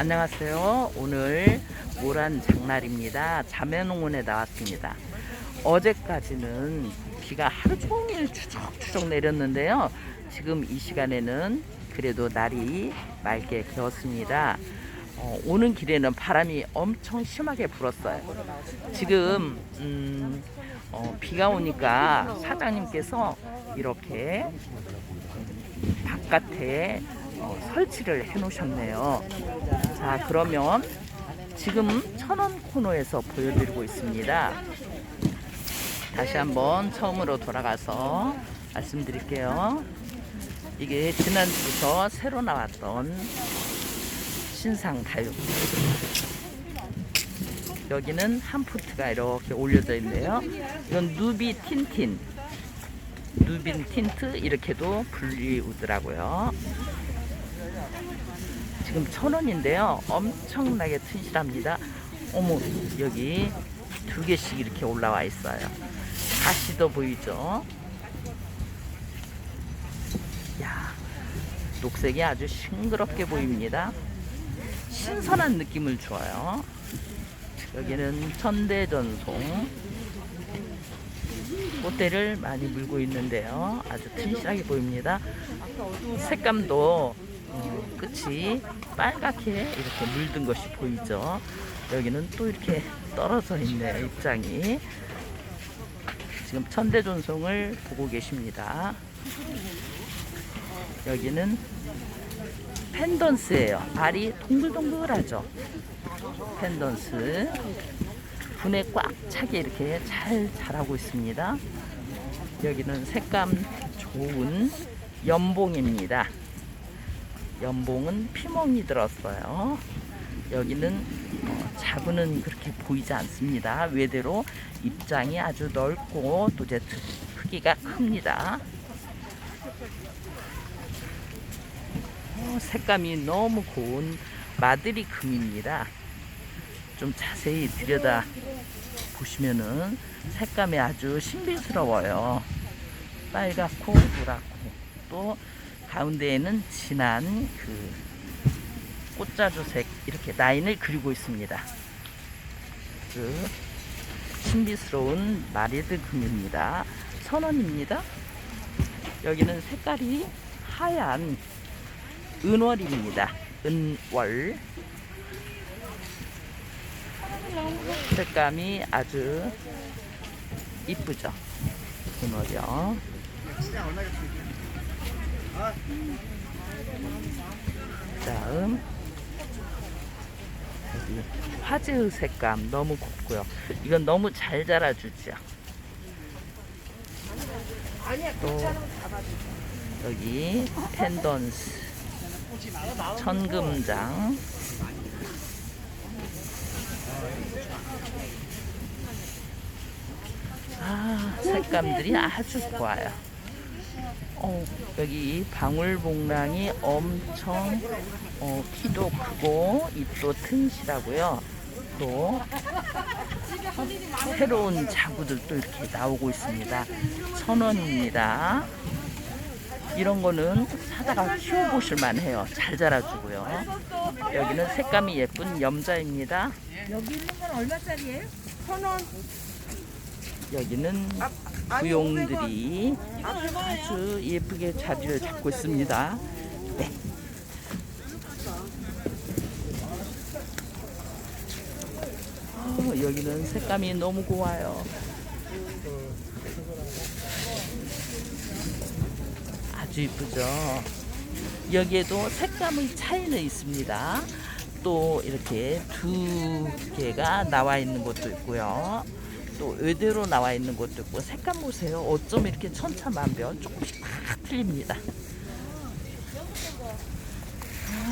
안녕하세요. 오늘 모란 장날입니다. 자매농원에 나왔습니다. 어제까지는 비가 하루 종일 추적추적 내렸는데요. 지금 이 시간에는 그래도 날이 맑게 개었습니다. 어, 오는 길에는 바람이 엄청 심하게 불었어요. 지금 음, 어, 비가 오니까 사장님께서 이렇게 바깥에 어, 설치를 해 놓으셨네요. 자, 그러면 지금 천원 코너에서 보여드리고 있습니다. 다시 한번 처음으로 돌아가서 말씀드릴게요. 이게 지난주부터 새로 나왔던 신상 다육. 여기는 한 푸트가 이렇게 올려져 있네요. 이건 누비 틴틴. 누빈 틴트 이렇게도 불리우더라고요. 지금 천 원인데요. 엄청나게 튼실합니다. 어머 여기 두 개씩 이렇게 올라와 있어요. 가시도 보이죠? 야 녹색이 아주 싱그럽게 보입니다. 신선한 느낌을 줘요. 여기는 천대전송 꽃대를 많이 물고 있는데요. 아주 튼실하게 보입니다. 색감도 어, 끝이 빨갛게 이렇게 물든 것이 보이죠. 여기는 또 이렇게 떨어져 있네요. 입장이. 지금 천대존송을 보고 계십니다. 여기는 펜던스예요. 알이 동글동글하죠. 펜던스. 분에 꽉 차게 이렇게 잘 자라고 있습니다. 여기는 색감 좋은 연봉입니다. 연봉은 피멍이 들었어요. 여기는 어, 자구는 그렇게 보이지 않습니다. 외대로 입장이 아주 넓고 또 이제 크기가 큽니다. 어, 색감이 너무 고운 마드리 금입니다. 좀 자세히 들여다 보시면은 색감이 아주 신비스러워요. 빨갛고 노랗고 또 가운데에는 진한 그 꽃자주색 이렇게 라인을 그리고 있습니다. 그 신비스러운 마리드 금입니다. 천 원입니다. 여기는 색깔이 하얀 은월입니다. 은월. 색감이 아주 이쁘죠. 은월이요. 다음 여기 화재의 색감 너무 곱고요. 이건 너무 잘 자라주죠. 또 여기 펜던스 천금장 아 색감들이 아주 좋아요. 어, 여기 방울복랑이 엄청 어, 키도 크고 잎도 튼실하고요. 또 새로운 자구들도 이렇게 나오고 있습니다. 천 원입니다. 이런 거는 사다가 키워보실 만해요. 잘 자라주고요. 여기는 색감이 예쁜 염자입니다. 여기 있는 건 얼마짜리예요? 천 원. 여기는 구용들이 아주 예쁘게 자리를 잡고 있습니다. 네. 어, 여기는 색감이 너무 고와요. 아주 이쁘죠. 여기에도 색감의 차이는 있습니다. 또 이렇게 두 개가 나와 있는 것도 있고요. 또 의대로 나와 있는 것도 있고 색감 보세요. 어쩜 이렇게 천차만별 조금씩 다 틀립니다.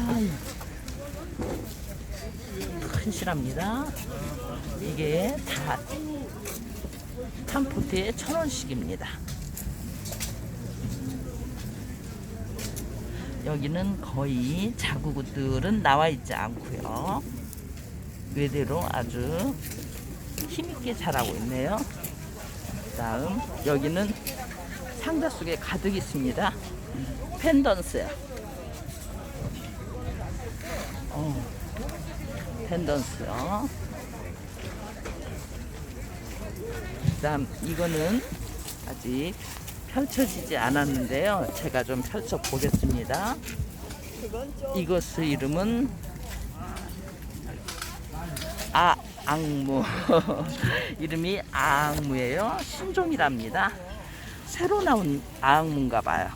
아유, 큰실합니다. 이게 다 한 포트에 천 원씩입니다. 여기는 거의 자구들은 나와 있지 않고요. 외대로 아주 힘있게 자라고 있네요. 다음 여기는 상자 속에 가득 있습니다. 펜던스요. 어, 텐던스요. 그다음 이거는 아직 펼쳐지지 않았는데요. 제가 좀 펼쳐 보겠습니다. 이것의 이름은 아 악무 이름이 아악무예요. 신종이랍니다. 새로 나온 아악무인가 봐요.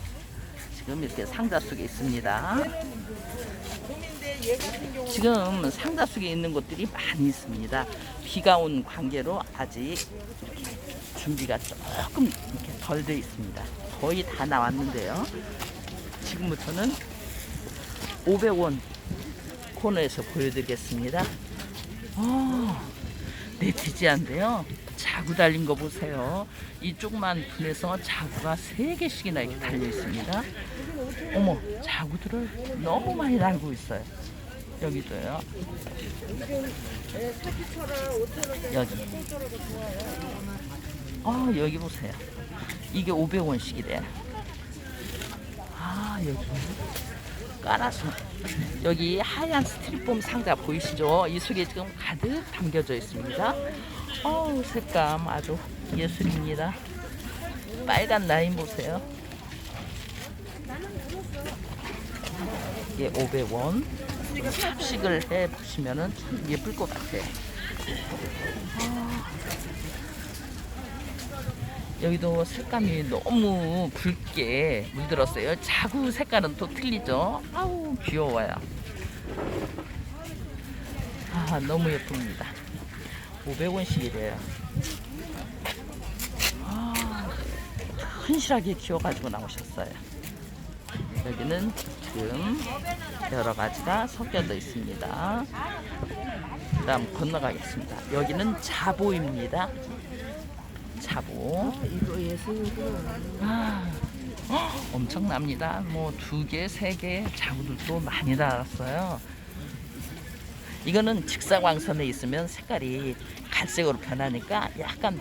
지금 이렇게 상자 속에 있습니다. 지금 상자 속에 있는 것들이 많이 있습니다. 비가 온 관계로 아직 준비가 조금 이렇게 덜 돼 있습니다. 거의 다 나왔는데요. 지금부터는 500원 코너에서 보여드리겠습니다. 아, 네티지한데요. 자구 달린 거 보세요. 이 조그만 분에서 자구가 세 개씩이나 이렇게 달려 있습니다. 어머, 자구들을 너무 많이 달고 있어요. 여기도요. 여기. 아, 여기 보세요. 이게 500원씩이래. 아, 여기. 깔아서. 여기 하얀 스티로폼 상자 보이시죠? 이 속에 지금 가득 담겨져 있습니다. 어우, 색감 아주 예술입니다. 빨간 라인 보세요. 이게 500원. 삽식을 해 보시면은 참 예쁠 것 같아요. 아, 여기도 색감이 너무 붉게 물들었어요. 자구 색깔은 또 틀리죠. 아우 귀여워요. 아 너무 예쁩니다. 500원씩이래요. 아, 흔실하게 키워가지고 나오셨어요. 여기는 지금 여러 가지가 섞여져 있습니다. 그 다음 건너가겠습니다. 여기는 자보입니다. 자보. 이거 예술이고 아, 헉, 엄청납니다. 뭐 두 개, 세 개 자구들도 많이 달았어요. 이거는 직사광선에 있으면 색깔이 갈색으로 변하니까 약간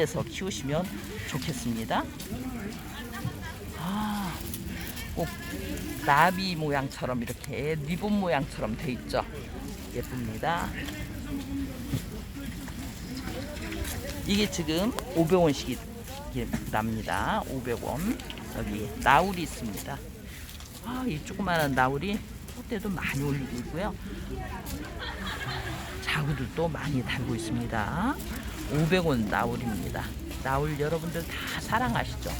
해서 키우시면 좋겠습니다. 아, 꼭 나비 모양처럼 이렇게 리본 모양처럼 돼 있죠. 예쁩니다. 이게 지금 500원씩이 납니다. 500원. 여기 나울이 있습니다. 아, 이 조그마한 나울이 꽃대도 많이 올리고 있고요. 자구들도 많이 달고 있습니다. 500원 나울입니다. 나울 여러분들 다 사랑하시죠?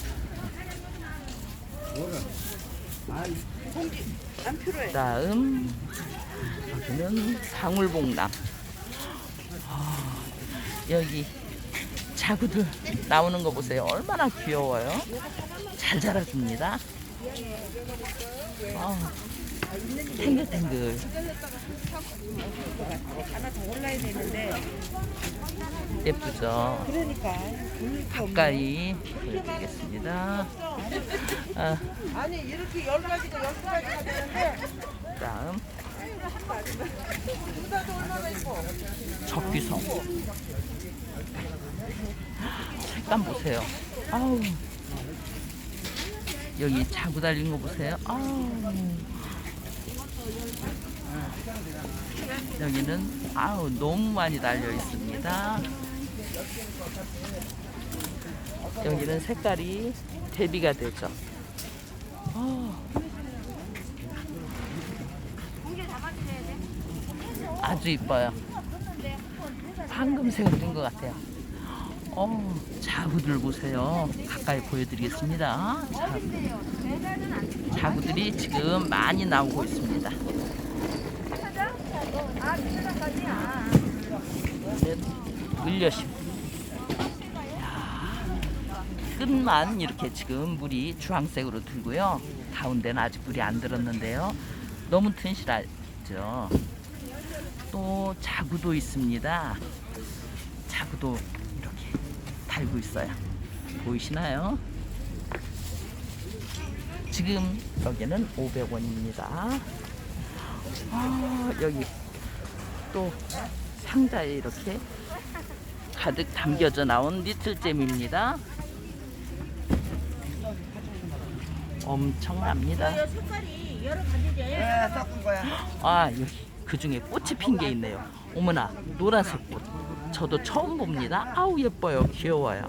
다음 여기는 방울복남. 아, 여기 자구들 나오는 거 보세요. 얼마나 귀여워요. 잘 자라줍니다. 아, 탱글탱글 하나 더 올라야 되는데. 예쁘죠. 그러니까. 가까이 보여드리겠습니다. 아, 아니 이렇게 열 가지가 열 가지가 되는데 다음 적귀성 색감 보세요 아우 여기 자구 달린 거 보세요 아우 여기는 아우 너무 많이 달려 있습니다 여기는 색깔이 대비가 되죠 아. 아주 이뻐요. 황금색을 띈것 같아요. 어, 자구들 보세요. 가까이 보여드리겠습니다. 자구. 자구들이 지금 많이 나오고 있습니다. 야, 끝만 이렇게 지금 물이 주황색으로 들고요. 가운데는 아직 물이 안 들었는데요. 너무 튼실하죠. 또 자구도 있습니다. 자구도 달고 있어요. 보이시나요? 지금 여기는 500원입니다. 아, 여기 또 상자에 이렇게 가득 담겨져 나온 리틀잼입니다. 엄청납니다. 색깔이 여러 가지죠. 네, 섞은 거야. 아, 여기 그 중에 꽃이 핀 게 있네요. 어머나 노란색 꽃. 저도 처음 봅니다. 아우 예뻐요. 귀여워요.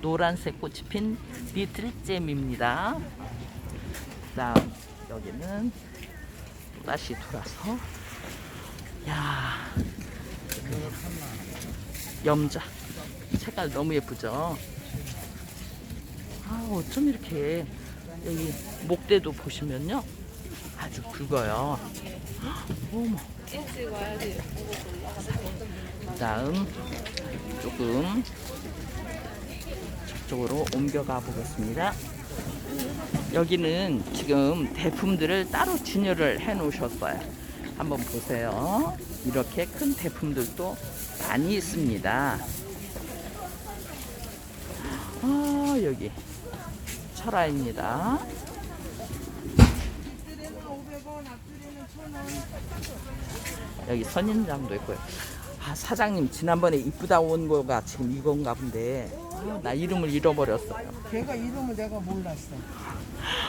노란색 꽃이 핀 리틀 잼입니다. 그다음 여기는 또 다시 돌아서 야 염자 색깔 너무 예쁘죠. 아 어쩜 이렇게 여기 목대도 보시면요 아주 굵어요. 어머. 다음 조금 저쪽으로 옮겨가 보겠습니다. 여기는 지금 대품들을 따로 진열을 해 놓으셨어요. 한번 보세요. 이렇게 큰 대품들도 많이 있습니다. 아, 여기 철화입니다. 여기 선인장도 있고요. 아, 사장님 지난번에 이쁘다 온 거가 지금 이건가 본데 아, 나 이름을 잃어버렸어요. 걔가 이름을 내가 몰랐어.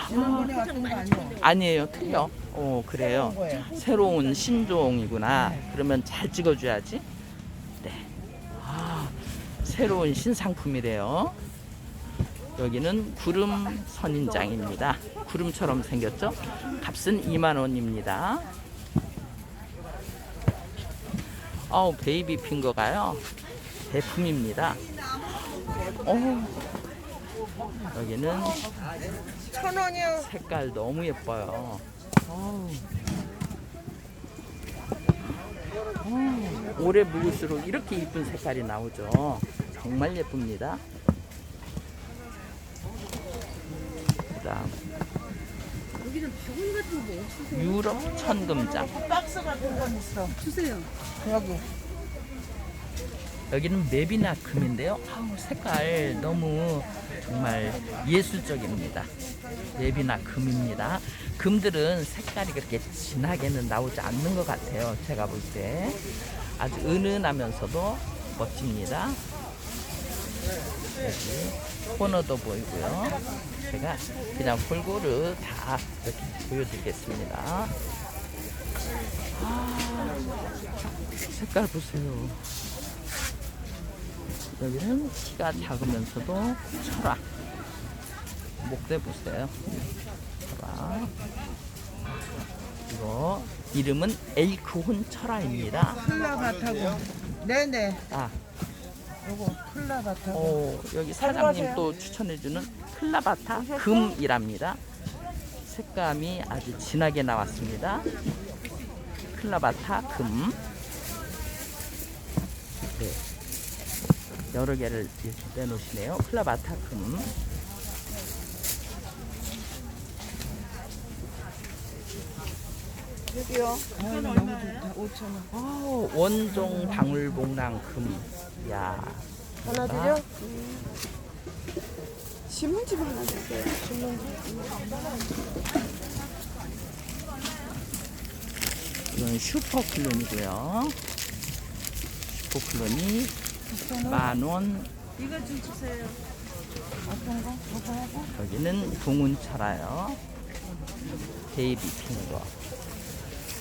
지난번에 왔던 거 아니야? 아니에요, 틀려. 어, 그래요. 새로운 거예요. 새로운 신종이구나. 그러면 잘 찍어줘야지. 네. 아, 새로운 신상품이래요. 여기는 구름 선인장입니다. 구름처럼 생겼죠? 값은 2만 원입니다. 어우, 베이비 핑거가요. 대품입니다. 어 여기는 천 원이요. 색깔 너무 예뻐요. 어우. 어우, 오래 묵을수록 이렇게 이쁜 색깔이 나오죠. 정말 예쁩니다. 그다음 여기는 바구니 같은 거 없으세요? 유럽 천금장. 박스 같은 건 있어. 주세요. 여기. 여기는 맵이나 금인데요. 아우, 색깔 너무 정말 예술적입니다. 맵이나 금입니다. 금들은 색깔이 그렇게 진하게는 나오지 않는 것 같아요. 제가 볼 때. 아주 은은하면서도 멋집니다. 코너도 보이고요. 제가 그냥 골고루 다 이렇게 보여드리겠습니다. 아, 색깔 보세요. 여기는 키가 작으면서도 철학. 목대 보세요. 철학. 이거 이름은 에이크혼 철화입니다. 클라바타고. 네네. 아, 요거 클라바타고. 어, 여기 사장님 또 추천해주는 클라바타 금이랍니다. 색감이 아주 진하게 나왔습니다. 클라바타 금. 네. 여러 개를 이렇게 빼놓으시네요. 클라바타 금. 여기요. 아, 너무 좋다. 5천 원. 아, 원종 방울복랑 금. 야, 하나 드려? 신문집 하나 주세요. 신문집. 이건 슈퍼클론이고요. 슈퍼클론이 만 원. 이거 좀 주세요. 어떤 거? 저거 하고? 여기는 동운철아요. 베이비 핑거.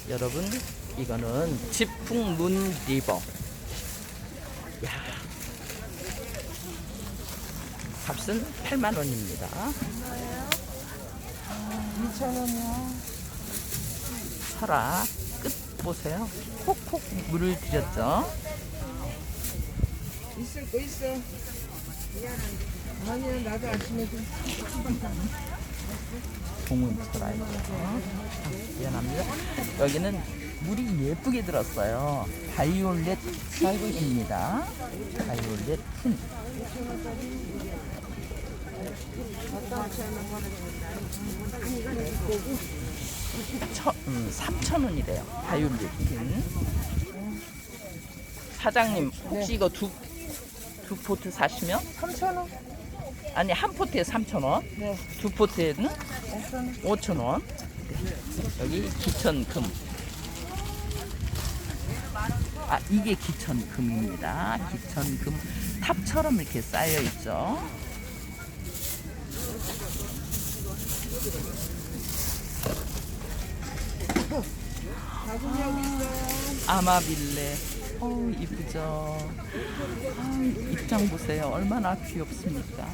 여러분, 이거는 지풍 문 리버. 야. 값은 8만 원입니다. 2천 원이요. 철아 끝 보세요. 콕콕 물을 들였죠. 있을 거 있어. 아니야, 나도 아침에 좀. 동운철아입니다. 아, 미안합니다. 여기는 물이 예쁘게 들었어요. 바이올렛 틴입니다. 바이올렛 틴. 천, 음, 3,000원이래요. 바이올렛 틴. 사장님, 혹시 이거 두, 두 포트 사시면? 3천 원? 아니, 한 포트에 3,000원. 네. 두 포트에는 5천 원. 5,000원. 여기 기천금. 아, 이게 기천금입니다. 기천금 탑처럼 이렇게 쌓여 있죠. 있어요. 아마빌레. 어우, 이쁘죠. 아, 입장 보세요. 얼마나 귀엽습니까?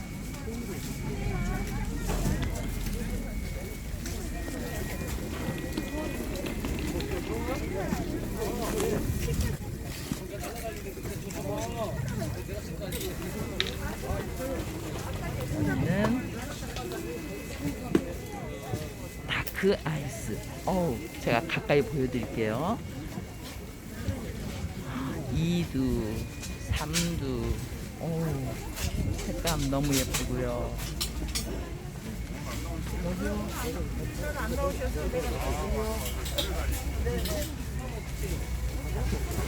여기는 다크 아이스. 어우, 제가 가까이 보여드릴게요. 2두, 3두. 어우, 색감 너무 예쁘고요.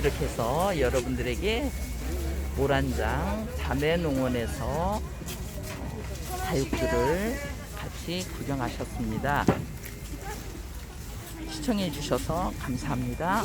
이렇게 해서 여러분들에게 모란장 자매농원에서 다육들을 같이 구경하셨습니다. 시청해 주셔서 감사합니다.